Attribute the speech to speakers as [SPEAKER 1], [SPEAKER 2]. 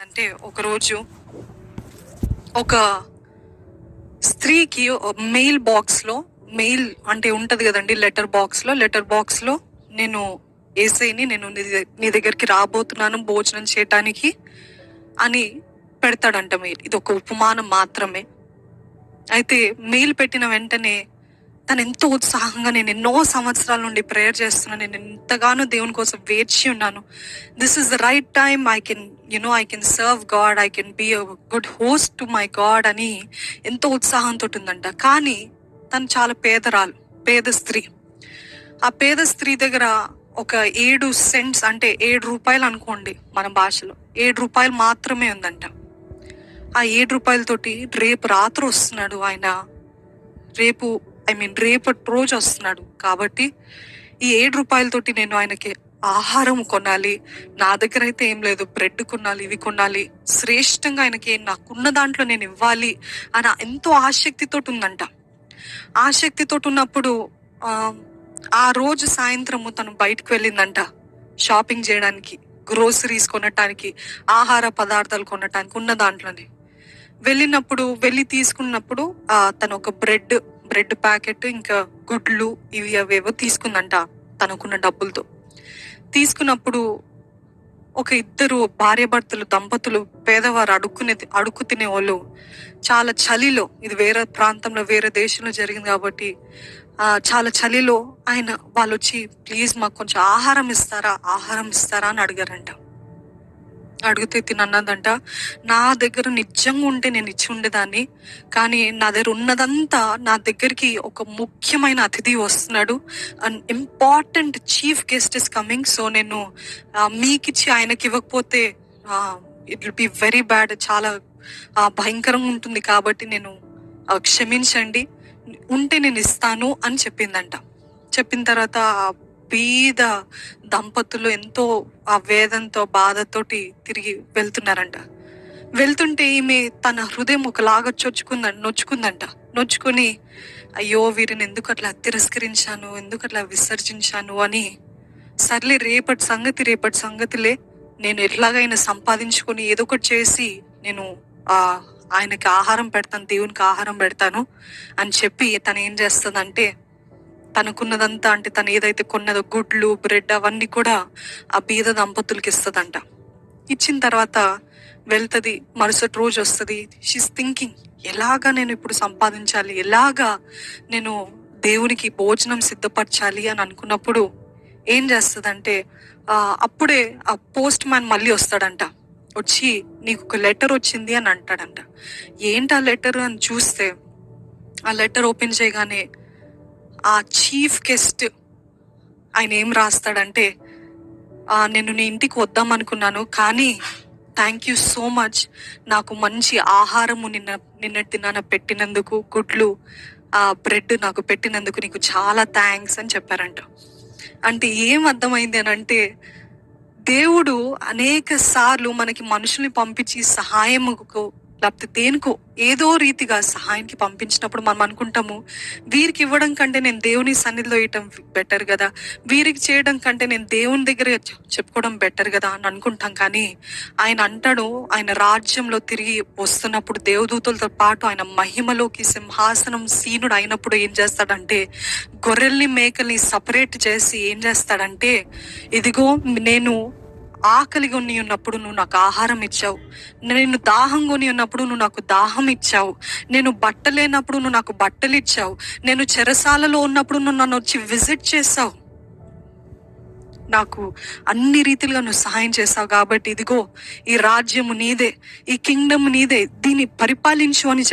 [SPEAKER 1] అంటే ఒకరోజు ఒక స్త్రీకి మెయిల్ బాక్స్లో మెయిల్ అంటే ఉంటుంది కదండి లెటర్ బాక్స్లో లెటర్ బాక్స్లో నేను ఏసైని నేను నీ నీ దగ్గరికి రాబోతున్నాను భోజనం చేయటానికి అని పెడతాడంట మెయిల్ ఇది ఒక ఉపమానం మాత్రమే. అయితే మెయిల్ పెట్టిన వెంటనే తను ఎంతో ఉత్సాహంగా నేను ఎన్నో సంవత్సరాల నుండి ప్రేయర్ చేస్తున్నాను నేను ఎంతగానో దేవుని కోసం వేచి ఉన్నాను. This is the right time I can you know I can serve God I can be a good host to my God అని ఎంతో ఉత్సాహంతో ఉందంట కానీ తను చాలా పేదరాలు పేద స్త్రీ. ఆ పేద స్త్రీ దగ్గర ఒక ఏడు సెంట్స్ అంటే ఏడు రూపాయలు అనుకోండి మన భాషలో. ఏడు రూపాయలు మాత్రమే ఉందంట. ఆ ఏడు రూపాయలతోటి రేపు రాత్రి వస్తున్నాడు ఆయన. రేపు ఐ మీన్ రేపటి రోజు వస్తున్నాడు. కాబట్టి ఈ ఏడు రూపాయలతోటి నేను ఆయనకి ఆహారం కొనాలి. నా దగ్గర అయితే ఏం లేదు. బ్రెడ్ కొనాలి ఇవి కొనాలి. శ్రేష్టంగా ఆయనకి నాకున్న దాంట్లో నేను ఇవ్వాలి అని ఎంతో ఆసక్తితో ఉందంట. ఆసక్తితో ఉన్నప్పుడు ఆ, రోజు సాయంత్రము తను బయటకు వెళ్ళిందంట షాపింగ్ చేయడానికి గ్రోసరీస్ కొనటానికి ఆహార పదార్థాలు కొనటానికి ఉన్న దాంట్లోనే. వెళ్ళినప్పుడు వెళ్ళి తీసుకున్నప్పుడు తను ఒక బ్రెడ్ బ్రెడ్ ప్యాకెట్ ఇంకా గుడ్లు ఇవి అవేవో తీసుకుందంట తనకున్న డబ్బులతో. తీసుకున్నప్పుడు ఒక ఇద్దరు భార్యాభర్తలు దంపతులు పేదవారు అడుక్కునే అడుక్కు తినే వాళ్ళు చాలా చలిలో ఇది వేరే ప్రాంతంలో వేరే దేశంలో జరిగింది కాబట్టి చాలా చలిలో ఆయన వాళ్ళు వచ్చి ప్లీజ్ మాకు కొంచెం ఆహారం ఇస్తారా ఆహారం ఇస్తారా? అని అడిగారంట. అడిగితే తినన్నదంట నా దగ్గర నిజంగా ఉంటే నేను ఇచ్చి ఉండేదాన్ని. కానీ నా దగ్గర ఉన్నదంతా నా దగ్గరికి ఒక ముఖ్యమైన అతిథి వస్తున్నాడు. And important chief guest is coming so నేను మీకిచ్చి ఆయనకి ఇవ్వకపోతే it will be very bad చాలా భయంకరంగా ఉంటుంది కాబట్టి నేను క్షమించండి. ఉంటే నేను ఇస్తాను అని చెప్పిందంట. చెప్పిన తర్వాత బీద దంపతులు ఎంతో ఆ వేదంతో బాధతోటి తిరిగి వెళ్తున్నారంట. వెళ్తుంటే ఈమె తన హృదయం ఒకలాగా చొచ్చుకుందంట నొచ్చుకుందంట. నొచ్చుకుని అయ్యో వీరిని ఎందుకు అట్లా తిరస్కరించాను? ఎందుకు అట్లా విసర్జించాను? అని సర్లే రేపటి సంగతి రేపటి సంగతిలే. నేను ఎట్లాగైనా సంపాదించుకొని ఏదో ఒకటి చేసి నేను ఆ ఆయనకి ఆహారం పెడతాను దేవునికి ఆహారం పెడతాను అని చెప్పి తను ఏం చేస్తుందంటే తనకున్నదంతా అంటే తను ఏదైతే కొన్నదో గుడ్లు బ్రెడ్ అవన్నీ కూడా ఆ బీద దంపతులకి ఇస్తుందంట. ఇచ్చిన తర్వాత వెళ్తుంది మరుసటి రోజు వస్తుంది. షీస్ థింకింగ్ ఎలాగా నేను ఇప్పుడు సంపాదించాలి? ఎలాగా నేను దేవునికి భోజనం సిద్ధపరచాలి అని అనుకున్నప్పుడు ఏం చేస్తుందంటే అప్పుడే ఆ పోస్ట్ మ్యాన్ మళ్ళీ వస్తాడంట. వచ్చి నీకు ఒక లెటర్ వచ్చింది అని అంటాడంట. ఏంటి ఆ లెటర్? అని చూస్తే ఆ లెటర్ ఓపెన్ చేయగానే ఆ చీఫ్ గెస్ట్ ఆయన ఏం రాస్తాడంటే నేను నీ ఇంటికి వద్దాం అనుకున్నాను కానీ థ్యాంక్ యూ సో మచ్ నాకు మంచి ఆహారము నిన్న నిన్న దినాన పెట్టినందుకు గుడ్లు ఆ బ్రెడ్ నాకు పెట్టినందుకు నీకు చాలా థ్యాంక్స్ అని చెప్పారంట. అంటే ఏం అర్థమైంది అని అంటే దేవుడు అనేక సార్లు మనకి మనుషుల్ని పంపించి సహాయముకు లేకపోతే దేనికో ఏదో రీతిగా సహాయానికి పంపించినప్పుడు మనం అనుకుంటాము వీరికి ఇవ్వడం కంటే నేను దేవుని సన్నిధిలో ఇవ్వటం బెటర్ కదా వీరికి చేయడం కంటే నేను దేవుని దగ్గర చెప్పుకోవడం బెటర్ కదా అని అనుకుంటాం కానీ ఆయన అంటాడు ఆయన రాజ్యంలో తిరిగి వస్తున్నప్పుడు దేవదూతలతో పాటు ఆయన మహిమలోకి సింహాసనం సీనుడు అయినప్పుడు ఏం చేస్తాడంటే గొర్రెల్ని మేకల్ని సపరేట్ చేసి ఏం చేస్తాడంటే ఇదిగో నేను ఆకలి కొని ఉన్నప్పుడు నువ్వు నాకు ఆహారం ఇచ్చావు. నేను దాహం కొని ఉన్నప్పుడు నువ్వు నాకు దాహం ఇచ్చావు. నేను బట్టలేనప్పుడు నువ్వు నాకు బట్టలు ఇచ్చావు. నేను చెరసాలలో ఉన్నప్పుడు నువ్వు నన్ను వచ్చి విజిట్ చేసావు నాకు అన్ని రీతిలుగా నువ్వు సహాయం చేసావు కాబట్టి ఇదిగో ఈ రాజ్యము నీదే ఈ కింగ్డమ్ నీదే దీన్ని పరిపాలించు అని చెప్